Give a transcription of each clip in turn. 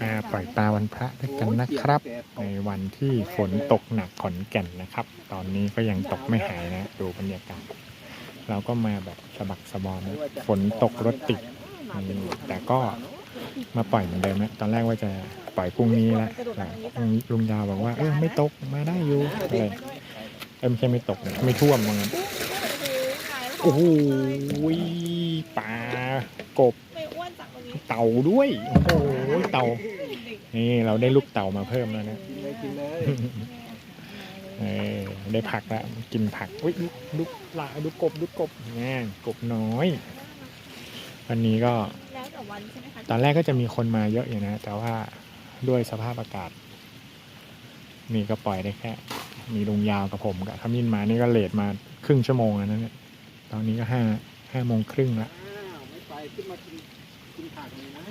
มาปล่อยปลาวันพระด้วยกันนะครับ ในวันที่ฝนตกหนักขอนแก่นนะครับ ตอนนี้ก็ยังตกไม่หายนะดูบรรยากาศเราก็มาแบบสะบักสะบอมนะฝนตกรถติดอืมแต่ก็มาปล่อยเหมือนเดิมนะตอนแรกว่าจะปล่อยพรุ่งนี้ละแต่ลุงยาวบอกว่าเออไม่ตกมาได้อยู่อะไรเออไม่ใช่ไม่ตกนะไม่ท่วมว่างั้นโอ้โหปลากบ เต่าด้วย โอ้โหเต่า นี่เราได้ลูกเต่ามาเพิ่มแล้วนะกินเลยกินเลยเออได้ผักแล้วกินผักอุ้ยดูปลาดูกบดูกบนี่กบน้อย วันนี้ก็แล้วแต่วันใช่ไหมคะตอนแรกก็จะมีคนมาเยอะอยู่นะ แต่ว่าด้วยสภาพอากาศ นี่ก็ปล่อยได้แค่ มีลุงยาวกับผมกับขมิ้นมานี่ก็เลทมาครึ่งชั่วโมงแล้วนะเนี่ยตอนนี้ก็ห้าห้าโมงครึ่งละอ้าวไม่ไปขึ้นมากิน กินผักเลยนะ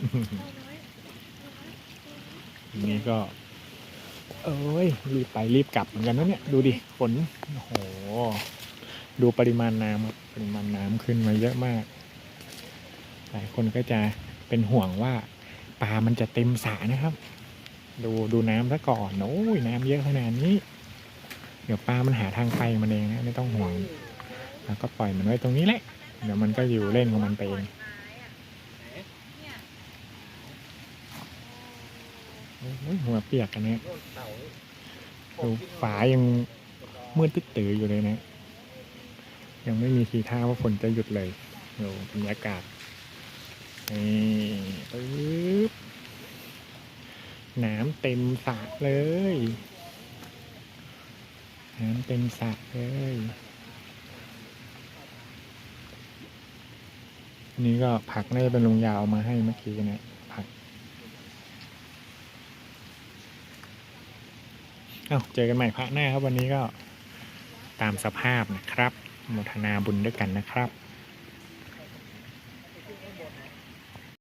นี่ก็ เอ้ย รีบไปรีบกลับเหมือนกันนะเนี่ย ดูดิฝนโอ้โห ดูปริมาณน้ำครับปริมาณน้ำขึ้นมาเยอะมาก หลายคนก็จะเป็นห่วงว่าปลามันจะเต็มสระนะครับ ดูดูน้ำซะก่อนโอ้ยน้ำเยอะขนาดนี้ เดี๋ยวปลามันหาทางไปมันเองนะไม่ต้องห่วง แล้วก็ปล่อยมันไว้ตรงนี้แหละ เดี๋ยวมันก็อยู่เล่นของมันไปเองโอ้ย หัวเปียกกันนี่ยเต่าดูฝายังมืดตึ๊ดตืออยู่เลยนะ ยังไม่มีทีท่าว่าฝนจะหยุดเลยดูบรรยากาศนี่ปึ๊บน้ำเต็มสระเลยน้ำเต็มสระเลยนี่ก็ผักน่าจะเป็นลุงยาวมาให้เมื่อกี้นะผัก เอาเจอกันใหม่พระหน้าครับวันนี้ก็ตามสภาพนะครับโมทนาบุญด้วยกันนะครับ